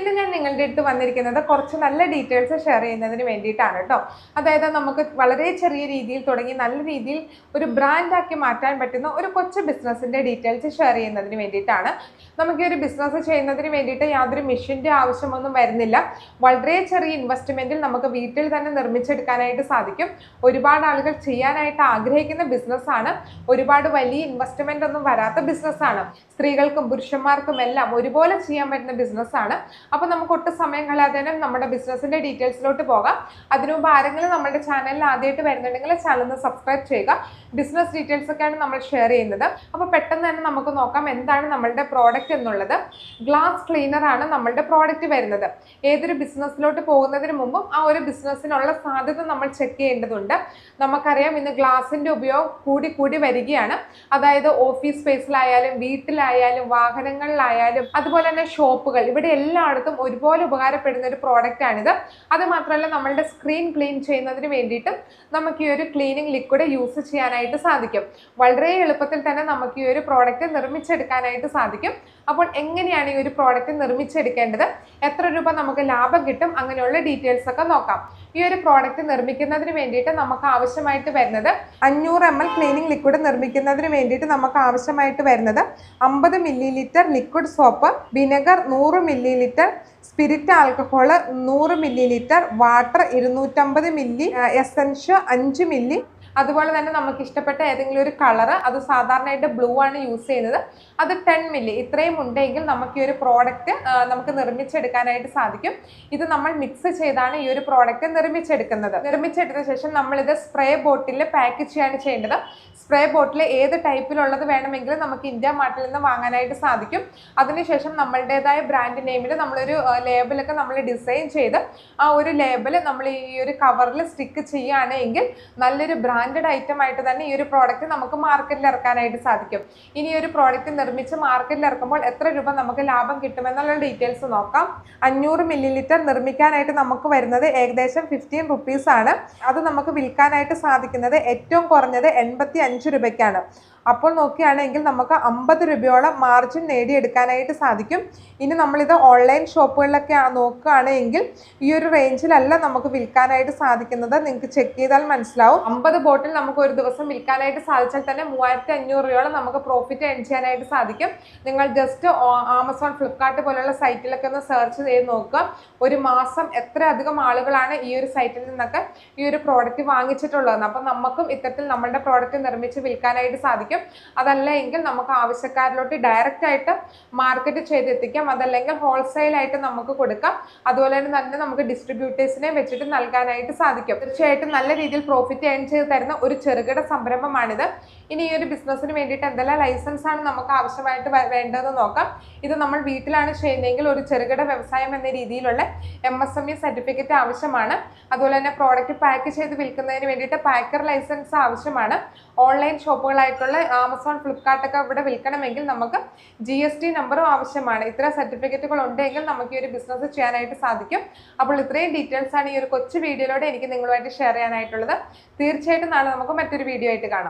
ഇന്ന് ഞാൻ നിങ്ങളുടെ അടുത്ത് വന്നിരിക്കുന്നത് കുറച്ച് നല്ല ഡീറ്റെയിൽസ് ഷെയർ ചെയ്യുന്നതിന് വേണ്ടിയിട്ടാണ് കേട്ടോ. അതായത് നമുക്ക് വളരെ ചെറിയ രീതിയിൽ തുടങ്ങി നല്ല രീതിയിൽ ഒരു ബ്രാൻഡാക്കി മാറ്റാൻ പറ്റുന്ന ഒരു കൊച്ചു ബിസിനസ്സിന്റെ ഡീറ്റെയിൽസ് ഷെയർ ചെയ്യുന്നതിന് വേണ്ടിയിട്ടാണ്. നമുക്ക് ഈ ഒരു ബിസിനസ് ചെയ്യുന്നതിന് വേണ്ടിയിട്ട് യാതൊരു മെഷീന്റെ ആവശ്യമൊന്നും വരുന്നില്ല. വളരെ ചെറിയ ഇൻവെസ്റ്റ്മെന്റിൽ നമുക്ക് വീട്ടിൽ തന്നെ നിർമ്മിച്ചെടുക്കാനായിട്ട് സാധിക്കും. ഒരുപാട് ആളുകൾ ചെയ്യാനായിട്ട് ആഗ്രഹിക്കുന്ന ബിസിനസ്സാണ് ഒരുപാട് വലിയ ഇൻവെസ്റ്റ്മെന്റ് ഒന്നും വരാത്ത ബിസിനസ്സാണ് സ്ത്രീകൾക്കും പുരുഷന്മാർക്കും എല്ലാം ഒരുപോലെ ചെയ്യാൻ പറ്റുന്ന ബിസിനസ്സാണ് അപ്പോൾ നമുക്ക് ഒട്ടും സമയം കളയാതെ നമ്മുടെ ബിസിനസ്സിന്റെ ഡീറ്റെയിൽസിലോട്ട് പോകാം. അതിനു മുമ്പ് ആരെങ്കിലും നമ്മുടെ ചാനലിൽ ആദ്യമായിട്ട് വരുന്നുണ്ടെങ്കിൽ ചാനൽ ഒന്ന് സബ്സ്ക്രൈബ് ചെയ്യുക. ബിസിനസ് ഡീറ്റെയിൽസ് ഒക്കെയാണ് നമ്മൾ ഷെയർ ചെയ്യുന്നത്. അപ്പോൾ പെട്ടെന്ന് തന്നെ നമുക്ക് നോക്കാം എന്താണ് നമ്മളുടെ പ്രോഡക്റ്റ് എന്നുള്ളത്. ഗ്ലാസ് ക്ലീനർ ആണ് നമ്മളുടെ പ്രോഡക്റ്റ് വരുന്നത്. ഏതൊരു ബിസിനസ്സിലോട്ട് പോകുന്നതിന് മുമ്പും ആ ഒരു ബിസിനസ്സിനുള്ള സാധ്യത നമ്മൾ ചെക്ക് ചെയ്യേണ്ടതുണ്ട്. നമുക്കറിയാം ഇന്ന് ഗ്ലാസിന്റെ ഉപയോഗം കൂടി കൂടി വരികയാണ്. അതായത് ഓഫീസ് സ്പേസിലായാലും വീട്ടിലായാലും വാഹനങ്ങളിലായാലും അതുപോലെ തന്നെ ഷോപ്പുകൾ. ഇവിടെ എല്ലായിടത്തും ഒരുപോലെ ഉപകാരപ്പെടുന്ന ഒരു പ്രോഡക്റ്റ് ആണിത്. അത് മാത്രമല്ല നമ്മളുടെ സ്ക്രീൻ ക്ലീൻ ചെയ്യുന്നതിന് വേണ്ടിയിട്ടും നമുക്ക് ഈ ഒരു ക്ലീനിങ് ലിക്വിഡ് യൂസ് ചെയ്യാനായിട്ട് സാധിക്കും. വളരെ എളുപ്പത്തിൽ തന്നെ നമുക്ക് ഈ ഒരു പ്രോഡക്റ്റ് നിർമ്മിച്ചെടുക്കാനായിട്ട് സാധിക്കും. അപ്പോൾ എങ്ങനെയാണ് ഈ ഒരു പ്രോഡക്റ്റ് നിർമ്മിച്ചെടുക്കേണ്ടത്? എത്ര രൂപ നമുക്ക് ലാഭം കിട്ടും? അങ്ങനെയുള്ള ഡീറ്റെയിൽസ് ഒക്കെ നോക്കാം. ഈ ഒരു പ്രോഡക്റ്റ് നിർമ്മിക്കുന്നതിന് വേണ്ടിയിട്ട് നമുക്ക് ആവശ്യമായിട്ട് വരുന്നത് അഞ്ഞൂറ് എം എൽ ക്ലീനിങ് ലിക്വിഡ് നിർമ്മിക്കുന്നതിന് വേണ്ടിയിട്ട് നമുക്ക് ആവശ്യമായിട്ട് വരുന്നത് അമ്പത് milli litre liquid soap vinegar നൂറ് മില്ലി ലിറ്റർ സ്പിരിറ്റ് ആൽക്കഹോൾ നൂറ് മില്ലി ലിറ്റർ വാട്ടർ ഇരുന്നൂറ്റമ്പത് മില്ലി എസൻഷ് അഞ്ച് മില്ലി അതുപോലെ തന്നെ നമുക്ക് ഇഷ്ടപ്പെട്ട ഏതെങ്കിലും ഒരു കളർ അത് സാധാരണയായിട്ട് ബ്ലൂ ആണ് യൂസ് ചെയ്യുന്നത്. അത് ടെൻ മില്ലി ഇത്രയും ഉണ്ടെങ്കിൽ നമുക്ക് ഈ ഒരു പ്രോഡക്റ്റ് നമുക്ക് നിർമ്മിച്ചെടുക്കാനായിട്ട് സാധിക്കും. ഇത് നമ്മൾ മിക്സ് ചെയ്താണ് ഈ ഒരു പ്രോഡക്റ്റ് നിർമ്മിച്ചെടുക്കുന്നത്. നിർമ്മിച്ചെടുത്ത ശേഷം നമ്മളിത് സ്പ്രേ ബോട്ടിൽ പാക്ക് ചെയ്യാണ് ചെയ്യേണ്ടത്. സ്പ്രേ ബോട്ടിൽ ഏത് ടൈപ്പിലുള്ളത് വേണമെങ്കിലും നമുക്ക് ഇന്ത്യ മാർട്ടിൽ നിന്ന് വാങ്ങാനായിട്ട് സാധിക്കും. അതിനുശേഷം നമ്മളുടേതായ ബ്രാൻഡ് നെയിമിൽ നമ്മളൊരു ലേബലൊക്കെ നമ്മൾ ഡിസൈൻ ചെയ്ത് ആ ഒരു ലേബൽ നമ്മൾ ഈ ഒരു കവറിൽ സ്റ്റിക്ക് ചെയ്യുകയാണെങ്കിൽ നല്ലൊരു ബ്രാൻഡഡ് ഐറ്റം ആയിട്ട് തന്നെ ഈ ഒരു പ്രോഡക്റ്റ് നമുക്ക് മാർക്കറ്റിൽ ഇറക്കാനായിട്ട് സാധിക്കും. ഇനി ഒരു പ്രോഡക്റ്റ് നിർമ്മിച്ച് മാർക്കറ്റിൽ ഇറക്കുമ്പോൾ എത്ര രൂപ നമുക്ക് ലാഭം കിട്ടുമെന്നുള്ള ഡീറ്റെയിൽസ് നോക്കാം. അഞ്ഞൂറ് മില്ലി ലിറ്റർ നിർമ്മിക്കാനായിട്ട് നമുക്ക് വരുന്നത് ഏകദേശം ഫിഫ്റ്റീൻ റുപ്പീസ് ആണ്. അത് നമുക്ക് വിൽക്കാനായിട്ട് സാധിക്കുന്നത് ഏറ്റവും കുറഞ്ഞത് എൺപത്തി അഞ്ച് രൂപയ്ക്കാണ്. അപ്പോൾ നോക്കുകയാണെങ്കിൽ നമുക്ക് അമ്പത് രൂപയോളം മാർജിൻ നേടിയെടുക്കാനായിട്ട് സാധിക്കും. ഇനി നമ്മളിത് ഓൺലൈൻ ഷോപ്പുകളിലൊക്കെ നോക്കുകയാണെങ്കിൽ ഈ ഒരു റേഞ്ചിലല്ല നമുക്ക് വിൽക്കാനായിട്ട് സാധിക്കുന്നത്. നിങ്ങൾക്ക് ചെക്ക് ചെയ്താൽ മനസ്സിലാവും. അമ്പത് ബോട്ടിൽ നമുക്ക് ഒരു ദിവസം വിൽക്കാനായിട്ട് സാധിച്ചാൽ തന്നെ മൂവായിരത്തി അഞ്ഞൂറ് രൂപയോളം നമുക്ക് പ്രോഫിറ്റ് ഏൺ ചെയ്യാനായിട്ട് സാധിക്കും. നിങ്ങൾ ജസ്റ്റ് ആമസോൺ ഫ്ലിപ്കാർട്ട് പോലുള്ള സൈറ്റിലൊക്കെ ഒന്ന് സെർച്ച് ചെയ്ത് നോക്കുക. ഒരു മാസം എത്ര അധികം ആളുകളാണ് ഈ ഒരു സൈറ്റിൽ നിന്നൊക്കെ ഈ ഒരു പ്രോഡക്റ്റ് വാങ്ങിച്ചിട്ടുള്ളതെന്ന് അപ്പം നമുക്കും ഇത്തരത്തിൽ നമ്മളുടെ പ്രോഡക്റ്റ് നിർമ്മിച്ച് വിൽക്കാനായിട്ട് സാധിക്കും. അതല്ല എങ്കിൽ നമുക്ക് ആവശ്യക്കാരിലോട്ട് ഡയറക്റ്റ് ആയിട്ട് മാർക്കറ്റ് ചെയ്തെത്തിക്കാം. അതല്ലെങ്കിൽ ഹോൾസെയിലായിട്ട് നമുക്ക് കൊടുക്കാം. അതുപോലെ തന്നെ നമുക്ക് ഡിസ്ട്രിബ്യൂട്ടേഴ്സിനെ വെച്ചിട്ട് നൽകാനായിട്ട് സാധിക്കും. തീർച്ചയായിട്ടും നല്ല രീതിയിൽ പ്രോഫിറ്റ് ഏൺ ചെയ്ത് തരുന്ന ഒരു ചെറുകിട സംരംഭമാണിത്. ഇനി ഈ ഒരു ബിസിനസ്സിന് വേണ്ടിയിട്ട് എന്തെല്ലാം ലൈസൻസ് ആണ് നമുക്ക് ആവശ്യമായിട്ട് വേണ്ടതെന്ന് നോക്കാം. ഇത് നമ്മൾ വീട്ടിലാണ് ചെയ്യുന്നതെങ്കിൽ ഒരു ചെറുകിട വ്യവസായം എന്ന രീതിയിലുള്ള M S M E certificate ആവശ്യമാണ്. അതുപോലെ തന്നെ പ്രോഡക്റ്റ് പാക്ക് ചെയ്ത് വിൽക്കുന്നതിന് വേണ്ടിയിട്ട് പാക്കർ ലൈസൻസ് ആവശ്യമാണ്. ഓൺലൈൻ ഷോപ്പുകളായിട്ടുള്ള ആമസോൺ ഫ്ലിപ്കാർട്ട് ഒക്കെ ഇവിടെ വിൽക്കണമെങ്കിൽ നമുക്ക് ജി എസ് ടി നമ്പറും ആവശ്യമാണ്. ഇത്ര സർട്ടിഫിക്കറ്റുകൾ ഉണ്ടെങ്കിൽ നമുക്ക് ഈ ഒരു ബിസിനസ് ചെയ്യാനായിട്ട് സാധിക്കും. അപ്പോൾ ഇത്രയും ഡീറ്റെയിൽസ് ആണ് ഈ ഒരു കൊച്ചു വീഡിയോയിലൂടെ എനിക്ക് നിങ്ങളുമായിട്ട് ഷെയർ ചെയ്യാനായിട്ടുള്ളത്. തീർച്ചയായിട്ടും നാളെ നമുക്ക് മറ്റൊരു വീഡിയോ ആയിട്ട് കാണാം.